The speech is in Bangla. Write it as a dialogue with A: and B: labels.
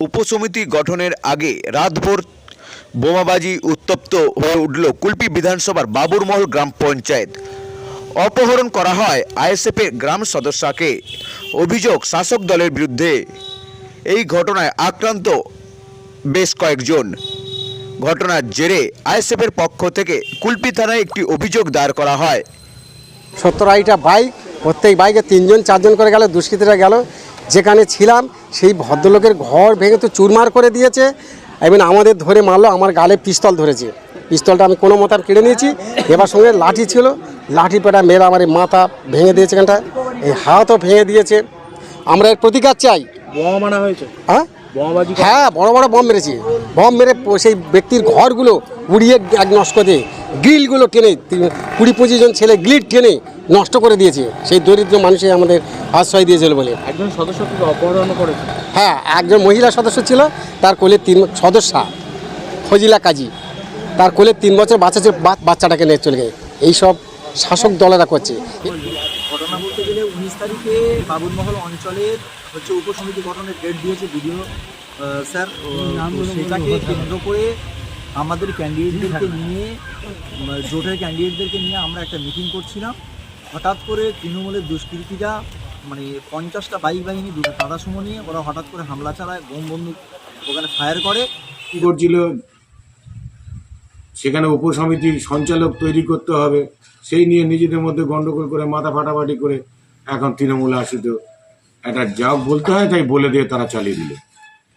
A: উপসমিতি গঠনের আগে রাতভর বোমাবাজি উত্তপ্ত হয়ে উঠল কুলপি বিধানসভার বাবুরমহল গ্রাম পঞ্চায়েত। অপহরণ করা হয় আইএসএফের গ্রাম সদস্যকে। অভিযোগ, শাসক দলের বিরুদ্ধে এই ঘটনায় আক্রান্ত বেশ কয়েকজন। ঘটনার জেরে আইএসএফের পক্ষ থেকে কুলপি থানায় একটি অভিযোগ দায়ের করা হয়।
B: সত্তর আড়াইটা বাইক, প্রত্যেক বাইকে তিনজন, চারজন করে গেল দুষ্কৃতীরা গেল। যেখানে ছিলাম সেই ভদ্রলোকের ঘর ভেঙে তো চুরমার করে দিয়েছে। এবং আমাদের ধরে মারলো আমার গালে পিস্তল ধরেছে। পিস্তলটা আমি কোনো মতার কেড়ে নিয়েছি। এবার সঙ্গে লাঠি ছিল। লাঠি পেটা মেয়েরা আমার মাথা ভেঙে দিয়েছে এখানটা এই হাতও ভেঙে দিয়েছে। আমরা এর প্রতিকার চাই।
C: মারা হয়েছে?
B: হ্যাঁ? হ্যাঁ বড় বড় বম মেরেছে। বম মেরে সেই ব্যক্তির ঘরগুলো উড়িয়ে এক নষ্ট করে দিয়ে। গ্রিলগুলো টেনে কুড়ি পঁচিশ জন ছেলে গ্রিল টেনে নষ্ট করে দিয়েছে। সেই দরিদ্র মানুষই আমাদের আশ্রয় দিয়েছিল বলে।
C: একজন সদস্যকে অপহরণ করেছে?
B: হ্যাঁ একজন মহিলা সদস্য ছিল তার কোলে তিন সদস্যা ফজিলা কাজী। তার কোলে তিন বছর বাচ্চা বাচ্চাটাকে নিয়ে চলে গেছে। এইসব শাসক দলেরা করছে।
D: ঘটনা বলতে গেলে উনিশ তারিখে বাবুরমহল অঞ্চলের হচ্ছে উপসমিতি গঠনের ডেট দিয়েছে বিডিও স্যার। সেটাকে কেন্দ্র করে আমাদের ক্যান্ডিডেটদেরকে নিয়ে উম, জোটের ক্যান্ডিডেটদেরকে নিয়ে আমরা একটা মিটিং করছিলাম। হঠাৎ করে তৃণমূলের দুষ্কৃতীরা মানে পঞ্চাশটা বাইক বাহিনী দুটো টাটা সুমো নিয়ে ওরা হঠাৎ করে হামলা চালায় বোম বন্দুক ওখানে ফায়ার করে।
E: কি করছিল সেখানে উপসমিতি সঞ্চালক তৈরি করতে হবে। সেই নিয়ে নিজেদের মধ্যে গন্ডগোল করে মাথা ফাটাফাটি করে এখন তৃণমূল আসিত। একটা যা বলতে হয় তাই বলে দিয়ে তারা চালিয়ে দিল।